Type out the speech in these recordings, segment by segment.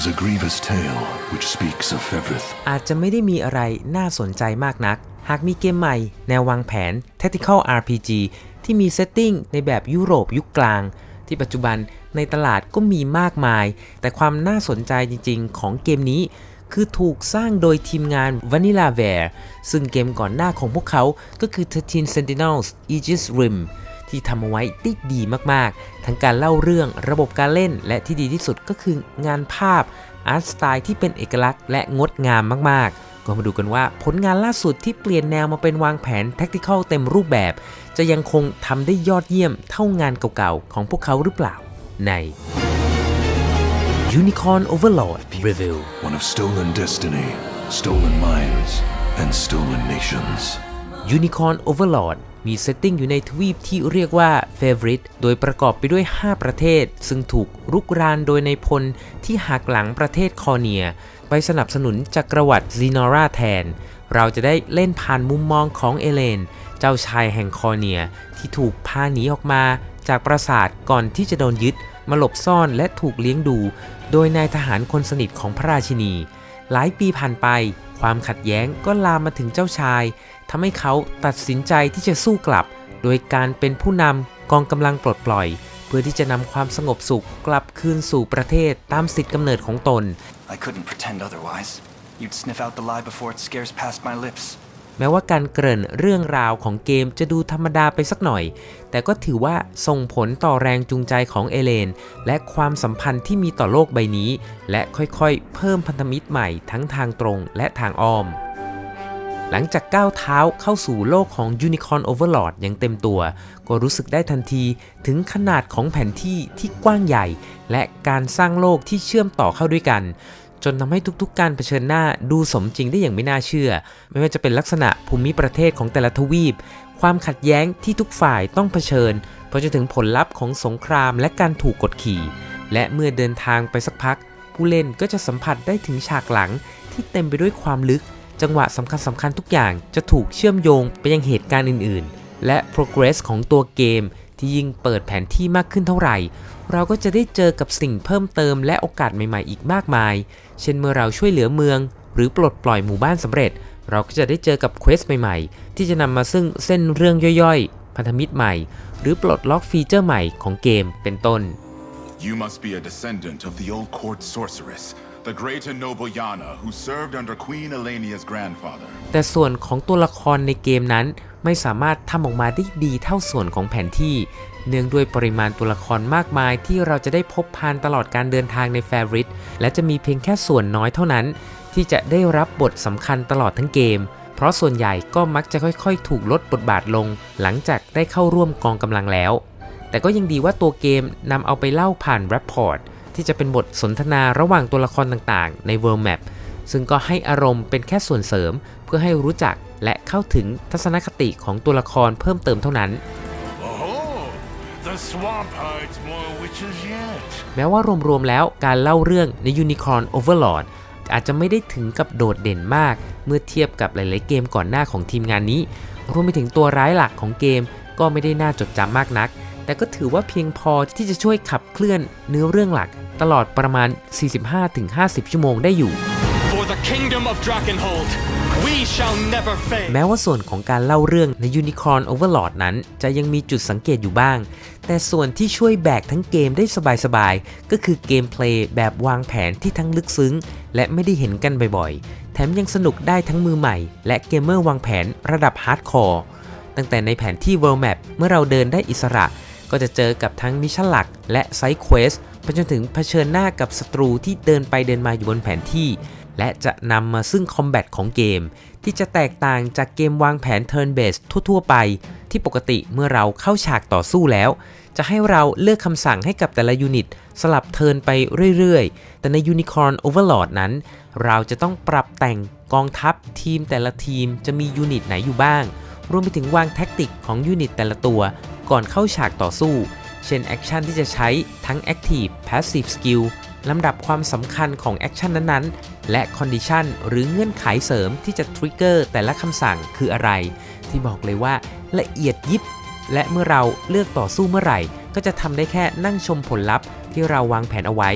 is a grievous tale which speaks of Fevrith. อาจจะไม่ได้มีอะไรน่าสนใจมากนัก หากมีเกมใหม่ แนววางแผน Tactical RPG ที่มีเซตติ้งในแบบยุโรปยุคกลาง ที่ปัจจุบันในตลาดก็มีมากมาย แต่ความน่าสนใจจริง ๆ ของเกมนี้ คือถูกสร้างโดยทีมงาน Vanilla Ware ซึ่งเกมก่อนหน้าของพวกเขาก็คือ13 Sentinels Aegis Rim ที่ทำเอาไว้ได้ดีมากๆ ทั้งการเล่าเรื่องระบบการเล่น และที่ดีที่สุดก็คืองานภาพอาร์ตสไตล์ที่เป็นเอกลักษณ์และงดงามมากๆ ก็มาดูกันว่าผลงานล่าสุดที่เปลี่ยนแนวมาเป็นวางแผน Tactical เต็มรูปแบบ จะยังคงทำได้ยอดเยี่ยมเท่างานเก่าๆ ของพวกเขาหรือเปล่าใน Unicorn Overlord Review One of stolen destiny, stolen minds, and stolen nations. Unicorn Overlord มีเซตติ้งอยู่ในทวีปที่เรียกว่า Favorite โดยประกอบไปด้วย 5 ประเทศ ซึ่งถูกรุกรานโดยในพลที่หักหลังประเทศคอเนีย ไปสนับสนุนจักรวรรดิซีนอราแทน เราจะได้เล่นผ่านมุมมองของเอเลน เจ้าชายแห่งคอเนียที่ถูกพาหนีออกมาจากปราสาทก่อนที่จะโดนยึด มาหลบซ่อนและถูกเลี้ยงดู โดยนายทหารคนสนิทของพระราชินี หลายปีผ่านไป ความขัดแย้งก็ลามมาถึงเจ้าชาย ทำให้เขาตัดสินใจที่จะสู้กลับ โดยการเป็นผู้นำกองกำลังปลดปล่อย เพื่อที่จะนำความสงบสุขกลับคืนสู่ประเทศตามสิทธิกำเนิดของตน I couldn't pretend otherwise. You'd sniff out the lie before it scares past my lips. แม้ว่าการเกริ่นเรื่องราวของเกมจะดูธรรมดาไปสักหน่อย แต่ก็ถือว่าส่งผลต่อแรงจูงใจของเอเลน และความสัมพันธ์ที่มีต่อโลกใบนี้ และค่อยๆ เพิ่มพันธมิตรใหม่ทั้งทางตรงและทางอ้อม หลังจากก้าวเท้าเข้าสู่โลกของ Unicorn Overlord อย่างเต็มตัว ก็รู้สึกได้ทันทีถึงขนาดของแผนที่ที่กว้างใหญ่ และการสร้างโลกที่เชื่อมต่อเข้าด้วยกัน จนทำให้ทุกๆ การเผชิญหน้าดูสมจริงได้อย่างไม่น่าเชื่อ ไม่ว่าจะเป็นลักษณะภูมิประเทศของแต่ละทวีป ความขัดแย้งที่ทุกฝ่ายต้องเผชิญพอจะถึงผลลัพธ์ของสงครามและการถูกกดขี่ และเมื่อเดินทางไปสักพัก ผู้เล่นก็จะสัมผัสได้ถึงฉากหลังที่เต็มไปด้วยความลึก จังหวะสำคัญสำคัญทุกอย่างจะถูกเชื่อมโยงไปยังเหตุการณ์อื่น ๆ และ progress ของตัวเกมที่ยิ่งเปิดแผนที่มากขึ้นเท่าไหร่ เราก็จะได้เจอกับสิ่งเพิ่มเติมและโอกาสใหม่ๆ อีกมากมาย เช่นเมื่อเราช่วยเหลือเมือง หรือปลดปล่อยหมู่บ้านสำเร็จ เราก็จะได้เจอกับเควสใหม่ๆ ที่จะนำมาซึ่งเส้นเรื่องย่อยๆ พันธมิตรใหม่ หรือปลดล็อกฟีเจอร์ใหม่ของเกมเป็นต้น You must be a descendant of the old court sorceress, the great and noble Yana, who served under Queen Elenia's grandfather. แต่ส่วนของตัวละครในเกมนั้นไม่สามารถทำออกมาได้ดีเท่าส่วนของแผนที่ เนื่องด้วยปริมาณตัวละครมากมายที่เราจะได้พบผ่านตลอดการเดินทางในแฟริตและจะมีเพียงแค่ส่วนน้อยเท่านั้น ที่จะได้รับบทสำคัญตลอดทั้งเกม เพราะส่วนใหญ่ก็มักจะค่อยๆ ถูกลดบทบาทลง หลังจากได้เข้าร่วมกองกำลังแล้ว แต่ก็ยังดีว่าตัวเกมนำเอาไปเล่าผ่านแรปพอร์ต ที่จะเป็นบทสนทนาระหว่างตัวละครต่างๆ ใน World Map ซึ่งก็ให้อารมณ์เป็นแค่ส่วนเสริม เพื่อให้รู้จักและเข้าถึงทัศนคติของตัวละครเพิ่มเติมเท่านั้น Oh, the swamp hides more witches yet. แม้ว่ารวมๆแล้วการเล่าเรื่องใน Unicorn Overlord อาจจะไม่ได้ถึงกับโดดเด่นมาก เมื่อเทียบกับหลายๆเกมก่อนหน้าของทีมงานนี้ รวมไปถึงตัวร้ายหลักของเกมก็ไม่ได้น่าจดจำมากนัก แต่ก็ถือว่าเพียงพอที่จะช่วยขับเคลื่อนเนื้อเรื่องหลัก ตลอดประมาณ 45-50 ชั่วโมงได้อยู่ For the kingdom of Drakenhold, we shall never fail. แม้ว่าส่วนของการเล่าเรื่องใน Unicorn Overlord นั้น จะยังมีจุดสังเกตอยู่บ้าง แต่ส่วนที่ช่วยแบกทั้งเกมได้สบายๆ ก็คือเกมเพลย์แบบวางแผนที่ทั้งลึกซึ้ง และไม่ได้เห็นกันบ่อยๆ แถมยังสนุกได้ทั้งมือใหม่ และเกมเมอร์วางแผนระดับฮาร์ดคอร์ตั้งแต่ในแผนที่ World Map เมื่อเราเดินได้อิสระ ก็จะเจอกับทั้งมิชชั่นหลักและไซเควสไปจนถึงเผชิญหน้ากับศัตรูที่เดินไปเดินมาอยู่บนแผนที่ และจะนำมาซึ่งคอมแบทของเกม ที่จะแตกต่างจากเกมวางแผน Turn Based ทั่ว ๆ ไป ที่ปกติเมื่อเราเข้าฉากต่อสู้แล้ว จะให้เราเลือกคำสั่งให้กับแต่ละยูนิต สลับเทิร์นไปเรื่อย ๆ แต่ใน Unicorn Overlord นั้น เราจะต้องปรับแต่งกองทัพทีมแต่ละทีมจะมียูนิตไหนอยู่บ้างรวมไปถึงวางแท็กติกของยูนิตแต่ละตัว ก่อนเข้าฉากต่อสู้ เช่นแอคชั่นที่จะใช้ทั้ง Active Passive Skill ลำดับความสำคัญของแอคชั่นนั้นๆ และ Condition หรือเงื่อนไขเสริมที่จะทริกเกอร์แต่ละคำสั่งคืออะไร ที่บอกเลยว่าละเอียดยิบ และเมื่อเราเลือกต่อสู้เมื่อไหร่ ก็จะทำได้แค่นั่งชมผลลัพธ์ที่เราวางแผนเอาไว้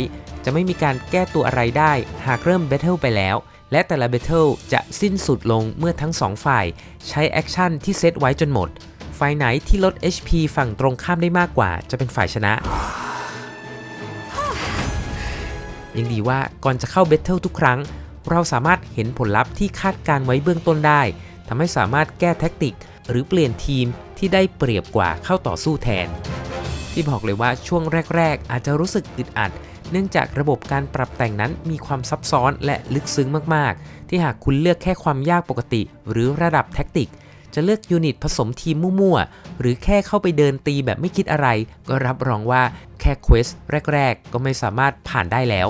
จะไม่มีการแก้ตัวอะไรได้ หากเริ่ม Battle ไปแล้วและแต่ละ Battle จะสิ้นสุดลงเมื่อทั้งสองฝ่าย ใช้แอคชั่นที่เซตไว้จนหมด ฝ่ายไหนที่ลด HP ฝั่งตรงข้ามได้มากกว่า จะเป็นฝ่ายชนะ ยังดีว่าก่อนจะเข้า Battle ทุกครั้ง เราสามารถเห็นผลลัพธ์ที่คาดการไว้เบื้องต้นได้ทำให้สามารถแก้แท็กติก หรือเปลี่ยนทีมที่ได้เปรียบกว่าเข้าต่อสู้แทน ที่บอกเลยว่าช่วงแรก ๆ อาจจะรู้สึกอึดอัด เนื่องจากระบบการปรับแต่งนั้นมีความซับซ้อนและลึกซึ้งมากๆ ที่หากคุณเลือกแค่ความยากปกติ หรือระดับแท็กติก จะเลือกยูนิตผสมทีมมั่วๆ หรือแค่เข้าไปเดินตีแบบไม่คิดอะไร ก็รับรองว่าแค่เควสแรกๆ ก็ไม่สามารถผ่านได้แล้ว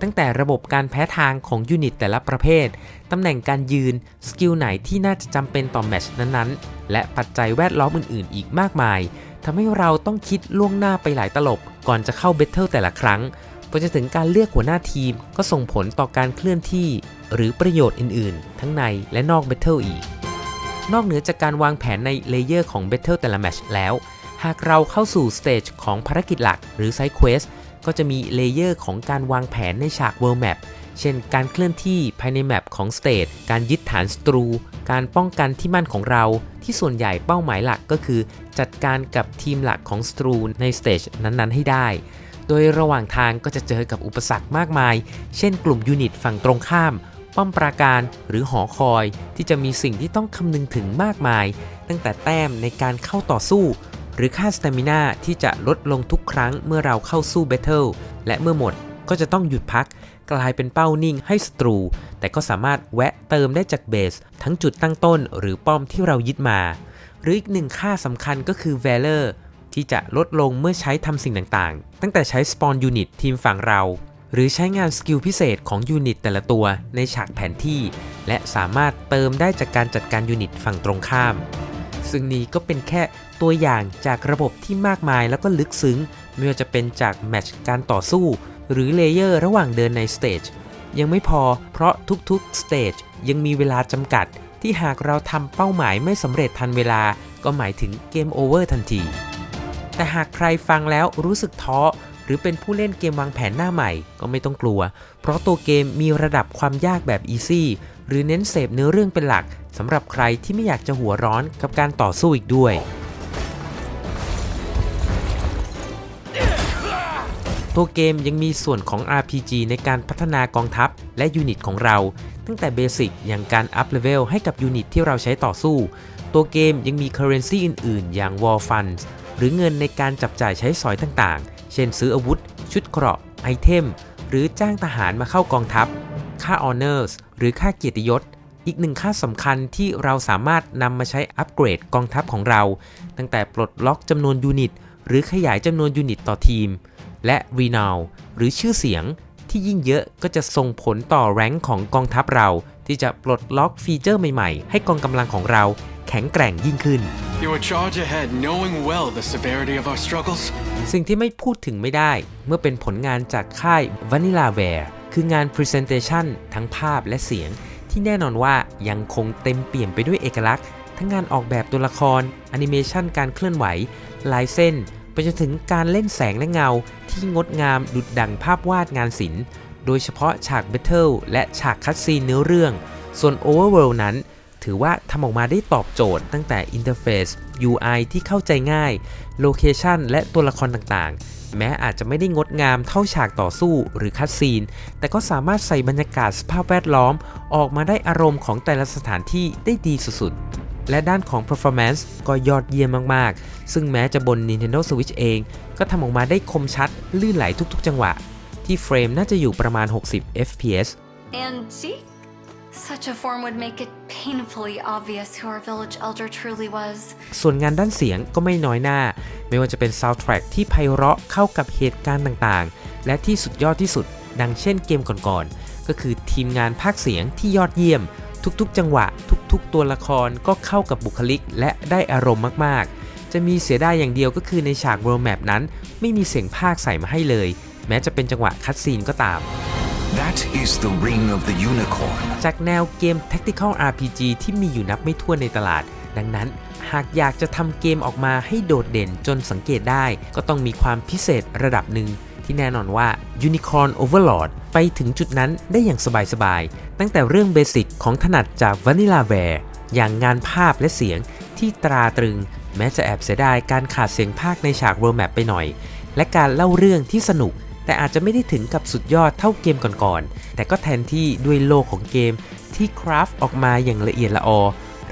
ตั้งแต่ระบบการแพ้ทางของยูนิตแต่ละประเภท ตำแหน่งการยืน สกิลไหนที่น่าจะจำเป็นต่อแมชนั้นๆ และปัจจัยแวดล้อมอื่นๆ อีกมากมายทำให้เราต้องคิดล่วงหน้าไปหลายตลบ ก่อนจะเข้าเบทเทิลแต่ละครั้งไปจนถึงการเลือกหัวหน้าทีมก็ส่งผลต่อการเคลื่อนที่ หรือประโยชน์อื่น ๆ ทั้งในและนอกเบทเทิลอีก นอกเหนือจากการวางแผนในเลเยอร์ของเบทเทิลแต่ละแมตชแล้ว หากเราเข้าสู่สเตจของภารกิจหลักหรือไซด์เควสก็จะมีเลเยอร์ของการวางแผนในฉาก World Map เช่น การเคลื่อนที่ภายในแมปของสเตจการยึดฐานศัตรู การป้องกันที่มั่นของเรา ที่ส่วนใหญ่เป้าหมายหลักก็คือ จัดการกับทีมหลักของศัตรูในสเตจนั้นๆ ให้ได้ โดยระหว่างทางก็จะเจอกับอุปสรรคมากมาย เช่นกลุ่มยูนิตฝั่งตรงข้าม ป้อมปราการหรือหอคอยที่จะมีสิ่งที่ต้องคำนึงถึงมากมาย ตั้งแต่แต้มในการเข้าต่อสู้ หรือค่าสเตมินาที่จะลดลงทุกครั้งเมื่อเราเข้าสู้เบทเทิลและเมื่อหมดก็จะต้องหยุดพัก กลายเป็นเป้านิ่งให้ศัตรู แต่ก็สามารถแวะเติมได้จากเบส ทั้งจุดตั้งต้นหรือป้อมที่เรายึดมา หรืออีกหนึ่งค่าสำคัญก็คือ Valor ที่จะลดลงเมื่อใช้ทำสิ่งต่างๆ ตั้งแต่ใช้ Spawn Unit ทีมฝั่งเรา หรือใช้งานสกิลพิเศษของยูนิตแต่ละตัวในฉากแผนที่ และสามารถเติมได้จากการจัดการยูนิตฝั่งตรงข้าม ซึ่งนี้ก็เป็นแค่ตัวอย่างจากระบบที่มากมายแล้วก็ลึกซึ้งไม่ว่าจะเป็นจากแมตช์การต่อสู้ หรือเลเยอร์ระหว่างเดินในสเตจยังไม่พอเพราะทุกๆสเตจยังมีเวลาจำกัด ที่หากเราทำเป้าหมายไม่สำเร็จทันเวลา ก็หมายถึงเกมโอเวอร์ทันที แต่หากใครฟังแล้วรู้สึกท้อ หรือเป็นผู้เล่นเกมวางแผนหน้าใหม่ก็ไม่ต้องกลัว เพราะตัวเกมมีระดับความยากแบบอีซี่หรือเน้นเสพเนื้อเรื่องเป็นหลักสำหรับใครที่ไม่อยากจะหัวร้อนกับการต่อสู้อีกด้วย ตัวเกมยังมีส่วนของ RPG ในการพัฒนากองทัพและยูนิตของเรา ตั้งแต่เบสิกอย่างการอัพเลเวลให้กับยูนิตที่เราใช้ต่อสู้ ตัวเกมยังมี Currency อื่น ๆ อย่าง War Funds หรือเงินในการจับจ่ายใช้สอยต่างๆ เช่นซื้ออาวุธ ชุดเกราะ ไอเทม หรือจ้างทหารมาเข้ากองทัพ ค่า Honors หรือค่าเกียรติยศ อีกหนึ่งค่าสำคัญที่เราสามารถนำมาใช้อัปเกรดกองทัพของเรา ตั้งแต่ปลดล็อกจำนวนยูนิต หรือขยายจำนวนยูนิตต่อทีม และ r e n o w หรือชื่อเสียงที่ยิ่งเยอะก็จะส่งผลต่อแรงของกองทัพเรา ที่จะปลดล็อกฟีเจอร์ใหม่ๆ ให้กองกำลังของเรา แข็งแกร่งยิ่งขึ้น You would charge ahead knowing well the severity of our struggles. สิ่งที่ไม่พูดถึงไม่ได้ เมื่อเป็นผลงานจากค่าย Vanillaware คืองาน Presentation ทั้งภาพและเสียง ที่แน่นอนว่ายังคงเต็มเปี่ยมไปด้วยเอกลักษณ์ ทั้งงานออกแบบตัวละครแอนิเมชันการเคลื่อนไหว ลายเส้น ไปจนถึงการเล่นแสงและเงา ที่งดงามดุดดังภาพวาดงานศิลป์โดยเฉพาะฉาก Battle และฉากคัดซีนเนื้อเรื่อง ส่วน Overworld นั้น ถือว่าทำออกมาได้ตอบโจทย์ตั้งแต่อินเทอร์เฟซ UI ที่เข้าใจง่าย โลเคชันและตัวละครต่างๆ แม้อาจจะไม่ได้งดงามเท่าฉากต่อสู้หรือคัดซีน แต่ก็สามารถใส่บรรยากาศสภาพแวดล้อม ออกมาได้อารมณ์ของแต่ละสถานที่ได้ดีสุดๆและด้านของ performance ก็ยอดเยี่ยมมาก ๆ ซึ่งแม้จะบน Nintendo Switch เอง ก็ทำออกมาได้คมชัด ลื่นไหลทุก ๆ จังหวะ ที่เฟรมน่าจะอยู่ประมาณ 60 fps And see? Such a form would make it painfully obvious who our village elder truly was. ส่วนงานด้านเสียงก็ไม่น้อยหน้า ไม่ว่าจะเป็นซาวด์แทร็กที่ไพเราะเข้ากับเหตุการณ์ต่างๆ และที่สุดยอดที่สุด ดังเช่นเกมก่อนๆ ก็คือทีมงานภาคเสียงที่ยอดเยี่ยม ทุกๆ จังหวะ ทุกๆ ตัวละครก็เข้ากับบุคลิกและได้อารมณ์มากๆ จะมีเสียดายอย่างเดียวก็คือในฉาก World Map นั้น ไม่มีเสียงภาคใส่มาให้เลย แม้จะเป็นจังหวะคัดซีนก็ตาม That is the ring of the unicorn. จากแนวเกม Tactical RPG ที่มีอยู่นับไม่ถ้วนในตลาด ดังนั้น หากอยากจะทำเกมออกมาให้โดดเด่นจนสังเกตได้ ก็ต้องมีความพิเศษระดับหนึ่ง ที่แน่นอนว่า Unicorn Overlord ไปถึงจุดนั้นได้อย่างสบายๆ ตั้งแต่เรื่องเบสิกของถนัดจาก Vanilla Ware อย่างงานภาพและเสียงที่ตราตรึง แม้จะแอบเสียดายการขาดเสียงภาคในฉาก World Map ไปหน่อย และการเล่าเรื่องที่สนุก แต่อาจจะไม่ได้ถึงกับสุดยอดเท่าเกมก่อนๆ แต่ก็แทนที่ด้วยโลกของเกมที่คราฟออกมาอย่างละเอียดละออ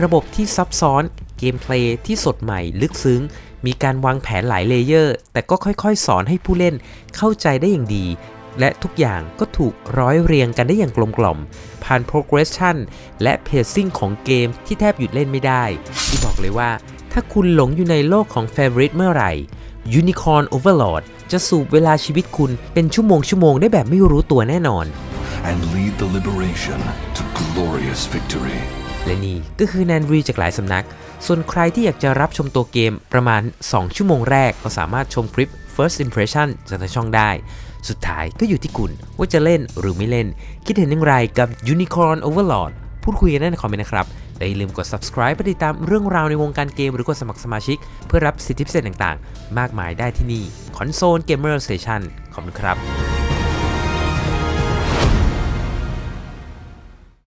ระบบที่ซับซ้อน เกมเพลย์ที่สดใหม่ลึกซึ้ง มีการวางแผนหลายเลเยอร์ แต่ก็ค่อยๆ สอนให้ผู้เล่นเข้าใจได้อย่างดี และทุกอย่างก็ถูกร้อยเรียงกันได้อย่างกลมกล่อม ผ่าน progression และ pacing ของเกมที่แทบหยุดเล่นไม่ได้ ที่บอกเลยว่า ถ้าคุณหลงอยู่ในโลกของ favorite เมื่อไหร่ Unicorn Overlord จะสูบเวลาชีวิตคุณเป็นชั่วโมงชั่วโมงได้แบบไม่รู้ตัวแน่นอน and lead the liberation to glorious victory. และนี่ก็คือแนนรีจากหลายสำนัก ส่วนใครที่อยากจะรับชมตัวเกมประมาณ 2 ชั่วโมงแรก ก็สามารถชมคลิป First Impression จากทางช่องได้ สุดท้ายก็อยู่ที่คุณ ว่าจะเล่นหรือไม่เล่น คิดเห็นอย่างไรกับ Unicorn Overlord พูดคุยกันได้ในคอมเมนต์นะครับ และอย่าลืมกด subscribe ไปติดตามเรื่องราวในวงการเกมหรือกดสมัครสมาชิก เพื่อรับสิทธิพิเศษต่างๆ มากมายได้ที่นี่ Console Gamer Station ขอบคุณครับ